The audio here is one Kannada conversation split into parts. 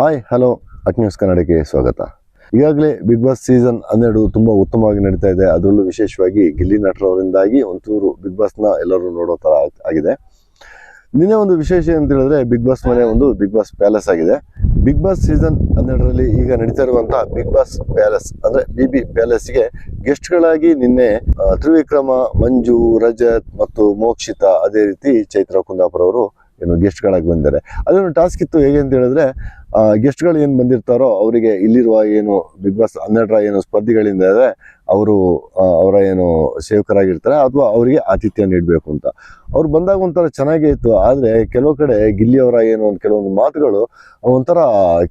ಹಾಯ್ ಹಲೋ ಅಟ್ ನ್ಯೂಸ್ ಕನ್ನಡಕ್ಕೆ ಸ್ವಾಗತ ಈಗಾಗಲೇ ಬಿಗ್ ಬಾಸ್ ಸೀಸನ್ ಹನ್ನೆರಡು ತುಂಬಾ ಉತ್ತಮವಾಗಿ ನಡೀತಾ ಇದೆ. ಅದರಲ್ಲೂ ವಿಶೇಷವಾಗಿ ಗಿಲ್ಲಿ ನಟರವರಿಂದಾಗಿ ಒಂಚೂರು ಬಿಗ್ ಬಾಸ್ನ ಎಲ್ಲರೂ ನೋಡೋ ಥರ ಆಗಿದೆ. ನಿನ್ನೆ ಒಂದು ವಿಶೇಷ ಅಂತ ಹೇಳಿದ್ರೆ ಬಿಗ್ ಬಾಸ್ ಮನೆ ಒಂದು ಬಿಗ್ ಬಾಸ್ ಪ್ಯಾಲೇಸ್ ಆಗಿದೆ. ಬಿಗ್ ಬಾಸ್ ಸೀಸನ್ ಹನ್ನೆರಡರಲ್ಲಿ ಈಗ ನಡೀತಾ ಇರುವಂತಹ ಬಿಗ್ ಬಾಸ್ ಪ್ಯಾಲೇಸ್ ಅಂದ್ರೆ ಬಿ ಬಿ ಪ್ಯಾಲೇಸ್ಗೆ ಗೆಸ್ಟ್ಗಳಾಗಿ ನಿನ್ನೆ ತ್ರಿವಿಕ್ರಮ, ಮಂಜು, ರಜತ್ ಮತ್ತು ಮೋಕ್ಷಿತ ಅದೇ ರೀತಿ ಚೈತ್ರ ಕುಂದಾಪುರ ಅವರು ಏನು ಗೆಸ್ಟ್ಗಳಾಗಿ ಬಂದಿದ್ದಾರೆ. ಅದೊಂದು ಟಾಸ್ಕ್ ಇತ್ತು ಹೇಗೆ ಅಂತ ಹೇಳಿದ್ರೆ ಗೆಸ್ಟ್ಗಳು ಏನು ಬಂದಿರ್ತಾರೋ ಅವರಿಗೆ ಇಲ್ಲಿರುವ ಏನು ಬಿಗ್ ಬಾಸ್ ಹನ್ನೆರಡರ ಏನು ಸ್ಪರ್ಧಿಗಳಿಂದ ಇದೆ ಅವರು ಅವರ ಏನು ಸೇವಕರಾಗಿರ್ತಾರೆ ಅಥವಾ ಅವರಿಗೆ ಆತಿಥ್ಯ ನೀಡಬೇಕು ಅಂತ. ಅವ್ರು ಬಂದಾಗ ಒಂಥರ ಚೆನ್ನಾಗೇ ಇತ್ತು. ಆದರೆ ಕೆಲವು ಕಡೆ ಗಿಲ್ಲಿಯವರ ಏನು ಒಂದು ಕೆಲವೊಂದು ಮಾತುಗಳು ಒಂಥರ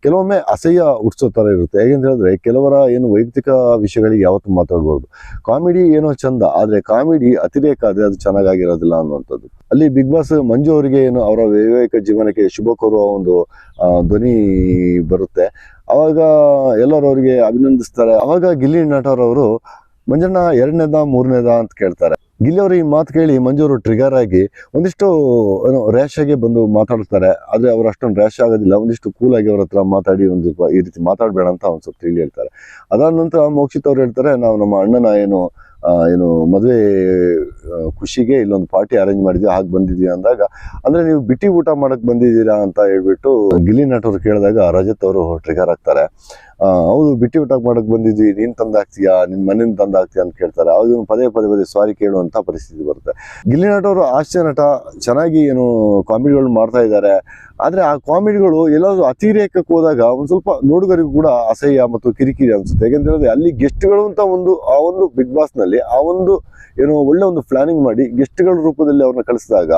ಕೆಲವೊಮ್ಮೆ ಅಸಹ್ಯ ಹುಟ್ಟಿಸೋ ಥರ ಇರುತ್ತೆ. ಹೇಗೆಂತ ಹೇಳಿದ್ರೆ ಕೆಲವರ ಏನು ವೈಯಕ್ತಿಕ ವಿಷಯಗಳಿಗೆ ಯಾವತ್ತೂ ಮಾತಾಡ್ಬೋದು ಕಾಮಿಡಿ ಏನೋ ಚಂದ, ಆದರೆ ಕಾಮಿಡಿ ಅತಿರೇಕ ಆದರೆ ಅದು ಚೆನ್ನಾಗಾಗಿರೋದಿಲ್ಲ ಅನ್ನುವಂಥದ್ದು. ಅಲ್ಲಿ ಬಿಗ್ ಬಾಸ್ ಮಂಜು ಅವರಿಗೆ ಏನು ಅವರ ವೈವಾಹಿಕ ಜೀವನಕ್ಕೆ ಶುಭ ಕೋರುವ ಒಂದು ಧ್ವನಿ ಬರುತ್ತೆ. ಅವಾಗ ಎಲ್ಲರೂ ಅವರಿಗೆ ಅಭಿನಂದಿಸ್ತಾರೆ. ಅವಾಗ ಗಿಲ್ಲಿ ನಟರವರು ಮಂಜಣ್ಣ ಎರಡನೇದ ಮೂರನೇದ ಅಂತ ಕೇಳ್ತಾರೆ. ಗಿಲ್ಲಿ ಅವರು ಈ ಮಾತು ಕೇಳಿ ಮಂಜು ಅವರು ಟ್ರಿಗರ್ ಆಗಿ ಒಂದಿಷ್ಟು, ಏನು ರ್ಯಾಶ್ ಆಗಿ ಬಂದು ಮಾತಾಡ್ತಾರೆ. ಆದರೆ ಅವ್ರು ಅಷ್ಟೊಂದು ರ್ಯಾಶ್ ಆಗೋದಿಲ್ಲ. ಒಂದಿಷ್ಟು ಕೂಲ್ ಆಗಿ ಅವ್ರ ಹತ್ರ ಮಾತಾಡಿ ಒಂದು ಈ ರೀತಿ ಮಾತಾಡಬೇಡ ಅಂತ ಒಂದು ಸ್ವಲ್ಪ ತಿಳಿ ಹೇಳ್ತಾರೆ. ಅದಾದ ನಂತರ ಮೋಕ್ಷಿತ್ ಅವ್ರು ಹೇಳ್ತಾರೆ, ನಾವು ನಮ್ಮ ಅಣ್ಣನ ಏನು ಏನು, ಮದುವೆ ಖುಷಿಗೆ ಇಲ್ಲೊಂದು ಪಾರ್ಟಿ ಅರೇಂಜ್ ಮಾಡಿದ್ವಿ, ಹಾಗೆ ಬಂದಿದ್ವಿ ಅಂದಾಗ. ಅಂದ್ರೆ ನೀವು ಬಿಟ್ಟಿ ಊಟ ಮಾಡಕ್ ಬಂದಿದ್ದೀರಾ ಅಂತ ಹೇಳ್ಬಿಟ್ಟು ಗಿಲ್ಲಿ ನಟವ್ರು ಕೇಳಿದಾಗ ರಜತ್ ಅವರು ಟ್ರಿಗರ್ ಆಗ್ತಾರೆ ಹೌದು, ಬಿಟ್ಟಿ ಊಟ ಮಾಡಕ್ ಬಂದಿದ್ವಿ ನೀನ್ ತಂದಾಕ್ತೀಯಾ ನಿನ್ ಮನೆಯಿಂದ ತಂದಾಕ್ತೀಯಾ ಅಂತ ಕೇಳ್ತಾರೆ. ಅವಾಗ ಪದೇ ಪದೇ ಪದೇ ಸಾರಿ ಕೇಳುವಂತ ಪರಿಸ್ಥಿತಿ ಬರುತ್ತೆ. ಗಿಲ್ಲಿ ನಟ ಅವರು ನಟ, ಚೆನ್ನಾಗಿ ಏನು ಕಾಮಿಡಿಗಳು ಮಾಡ್ತಾ ಇದ್ದಾರೆ. ಆದ್ರೆ ಆ ಕಾಮಿಡಿಗಳು ಎಲ್ಲಾದ್ರೂ ಅತಿರೇಕಕ್ಕೆ ಹೋದಾಗ ಒಂದ್ ಸ್ವಲ್ಪ ನೋಡುಗರಿಗೂ ಕೂಡ ಅಸಹ್ಯ ಮತ್ತು ಕಿರಿಕಿರಿ ಅನ್ಸುತ್ತೆ. ಯಾಕಂತ ಹೇಳಿದ್ರೆ ಅಲ್ಲಿ ಗೆಸ್ಟ್ಗಳು ಅಂತ ಒಂದು, ಆ ಒಂದು ಬಿಗ್ ಬಾಸ್ನಲ್ಲಿ, ಆ ಒಂದು ಏನು ಒಳ್ಳೆ ಒಂದು ಪ್ಲಾನಿಂಗ್ ಮಾಡಿ ಗೆಸ್ಟ್ಗಳ ರೂಪದಲ್ಲಿ ಅವ್ರನ್ನ ಕಳಿಸಿದಾಗ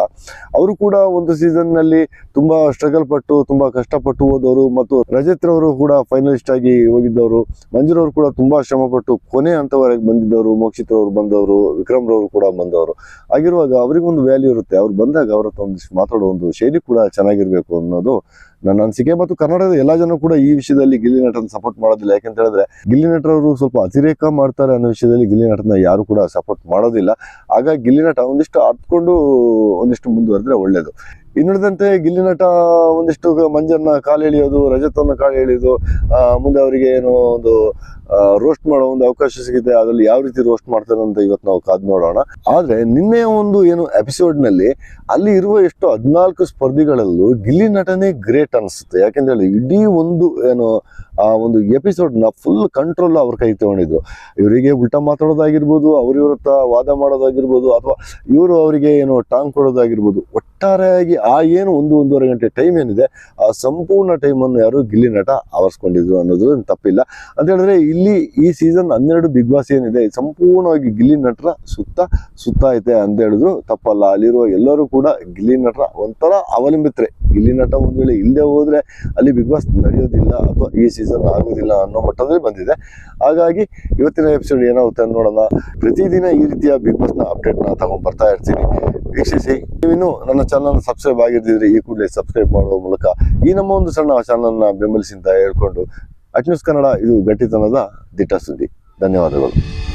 ಅವರು ಕೂಡ ಒಂದು ಸೀಸನ್ನಲ್ಲಿ ತುಂಬಾ ಸ್ಟ್ರಗಲ್ ಪಟ್ಟು, ತುಂಬಾ ಕಷ್ಟಪಟ್ಟು ಹೋದವರು ಮತ್ತು ರಜತ್ ರವರು ಕೂಡ ಫೈನಲಿಸ್ಟ್ ಆಗಿ ಹೋಗಿದ್ದವರು, ಮಂಜುರವರು ಕೂಡ ತುಂಬಾ ಶ್ರಮ ಪಟ್ಟು ಕೊನೆ ಹಂತವರೆಗೆ ಬಂದಿದ್ದವರು, ಮೋಕ್ಷಿತ್ ಅವರು ಬಂದವರು, ವಿಕ್ರಮ್ ರವರು ಕೂಡ ಬಂದವರು. ಆಗಿರುವಾಗ ಅವ್ರಿಗೊಂದು ವ್ಯಾಲ್ಯೂ ಇರುತ್ತೆ. ಅವ್ರು ಬಂದಾಗ ಅವ್ರ ಹತ್ರ ಒಂದಿಷ್ಟು ಮಾತಾಡೋ ಒಂದು ಶೈಲಿ ಕೂಡ ಚೆನ್ನಾಗಿರ್ಬೇಕು ಅನ್ನೋದು ನನ್ನ ಅನಿಸಿಕೆ. ಮತ್ತು ಕನ್ನಡದ ಎಲ್ಲಾ ಜನ ಕೂಡ ಈ ವಿಷಯದಲ್ಲಿ ಗಿಲ್ಲಿ ನಟನ ಸಪೋರ್ಟ್ ಮಾಡೋದಿಲ್ಲ. ಯಾಕಂತ ಹೇಳಿದ್ರೆ ಗಿಲ್ಲಿ ನಟರವರು ಸ್ವಲ್ಪ ಅತಿರೇಕ ಮಾಡ್ತಾರೆ ಅನ್ನೋ ವಿಷಯದಲ್ಲಿ ಗಿಲ್ಲಿ ನಟನ ಯಾರು ಕೂಡ ಸಪೋರ್ಟ್ ಮಾಡೋದಿಲ್ಲ. ಆಗ ಗಿಲ್ಲಿ ನಟ ಒಂದಿಷ್ಟು ಹತ್ಕೊಂಡು ಒಂದಿಷ್ಟು ಮುಂದುವರೆದ್ರೆ ಒಳ್ಳೇದು. ಇನ್ನುಳಿದಂತೆ ಗಿಲ್ಲಿ ನಟ ಒಂದಿಷ್ಟು ಮಂಜನ್ನ ಕಾಲು ಎಳೆಯೋದು, ರಜತನ್ನ ಕಾಲು ಎಳೆಯೋದು ಮುಂದೆ ಅವರಿಗೆ ಏನೋ ಒಂದು ರೋಸ್ಟ್ ಮಾಡೋ ಒಂದು ಅವಕಾಶ ಸಿಗುತ್ತೆ. ಅದರಲ್ಲಿ ಯಾವ ರೀತಿ ರೋಸ್ಟ್ ಮಾಡ್ತಾರೆ ಅಂತ ಇವತ್ತು ನಾವು ಕಾದ್ ನೋಡೋಣ. ಆದ್ರೆ ನಿನ್ನೆ ಒಂದು ಏನು ಎಪಿಸೋಡ್ನಲ್ಲಿ ಅಲ್ಲಿ ಇರುವ ಎಷ್ಟು ಹದಿನಾಲ್ಕು ಸ್ಪರ್ಧಿಗಳಲ್ಲೂ ಗಿಲ್ಲಿ ನಟನೆ ಗ್ರೇಟ್ ಅನಿಸುತ್ತೆ. ಯಾಕೆಂದ್ರೆ ಇಡೀ ಒಂದು ಏನು ಆ ಒಂದು ಎಪಿಸೋಡ್ನ ಫುಲ್ ಕಂಟ್ರೋಲ್ ಅವ್ರ ಕೈ ತಗೊಂಡಿದ್ರು. ಇವರಿಗೆ ಉಲ್ಟಾ ಮಾತಾಡೋದಾಗಿರ್ಬೋದು, ಅವ್ರ ಇವ್ರ ಹತ್ರ ವಾದ ಮಾಡೋದಾಗಿರ್ಬೋದು, ಅಥವಾ ಇವರು ಅವರಿಗೆ ಏನು ಟಾಂಗ್ ಕೊಡೋದಾಗಿರ್ಬೋದು, ಒಟ್ಟಾರೆಯಾಗಿ ಆ ಏನು ಒಂದು ಒಂದೂವರೆ ಗಂಟೆ ಟೈಮ್ ಏನಿದೆ, ಆ ಸಂಪೂರ್ಣ ಟೈಮನ್ನು ಯಾರು ಗಿಲ್ಲಿ ನಟ ಆವರಿಸ್ಕೊಂಡಿದ್ರು ಅನ್ನೋದು ತಪ್ಪಿಲ್ಲ. ಅಂತ ಹೇಳಿದ್ರೆ ಇಲ್ಲಿ ಈ ಸೀಸನ್ ಹನ್ನೆರಡು ಬಿಗ್ ಬಾಸ್ ಏನಿದೆ, ಸಂಪೂರ್ಣವಾಗಿ ಗಿಲ್ಲಿ ನಟರ ಸುತ್ತ ಸುತ್ತ ಐತೆ ಅಂತ ಹೇಳಿದ್ರು. ತಪ್ಪಲ್ಲ, ಅಲ್ಲಿರುವ ಎಲ್ಲರೂ ಕೂಡ ಗಿಲ್ಲಿ ನಟರ ಒಂಥರ ಅವಲಂಬಿತರೆ. ಗಿಲ್ಲಿ ನಟ ಒಂದ್ ವೇಳೆ ಇಲ್ಲದೆ ಹೋದ್ರೆ ಅಲ್ಲಿ ಬಿಗ್ ಬಾಸ್ ನಡೆಯೋದಿಲ್ಲ ಅಥವಾ ಈ ಸೀಸನ್ ಆಗೋದಿಲ್ಲ ಅನ್ನೋ ಮಟ್ಟದಲ್ಲಿ ಬಂದಿದೆ. ಹಾಗಾಗಿ ಇವತ್ತಿನ ಎಪಿಸೋಡ್ ಏನಾಗುತ್ತೆ ನೋಡೋಣ. ಪ್ರತಿದಿನ ಈ ರೀತಿಯ ಬಿಗ್ ಬಾಸ್ನ ಅಪ್ಡೇಟ್ನ ತಗೊಂಡ್ ಬರ್ತಾ ಇರ್ತೀನಿ. ವೀಕ್ಷಿಸಿ. ನೀವಿನ್ನು ನನ್ನ ಚಾನಲ್ ಸಬ್ಸ್ಕ್ರೈಬ್ ಆಗಿರ್ತಿದ್ರೆ ಈ ಕೂಡಲೇ ಸಬ್ಸ್ಕ್ರೈಬ್ ಮಾಡುವ ಮೂಲಕ ಈ ನಮ್ಮ ಒಂದು ಸಣ್ಣ ಚಾನಲ್ನ ಬೆಂಬಲಿಸಿ ಅಂತ ಹೇಳ್ಕೊಂಡು. ಅಟ್ ನ್ಯೂಸ್ ಕನ್ನಡ, ಇದು ಗಟ್ಟಿತನದ ದಿಟ್ಟ ಸುದ್ದಿ. ಧನ್ಯವಾದಗಳು.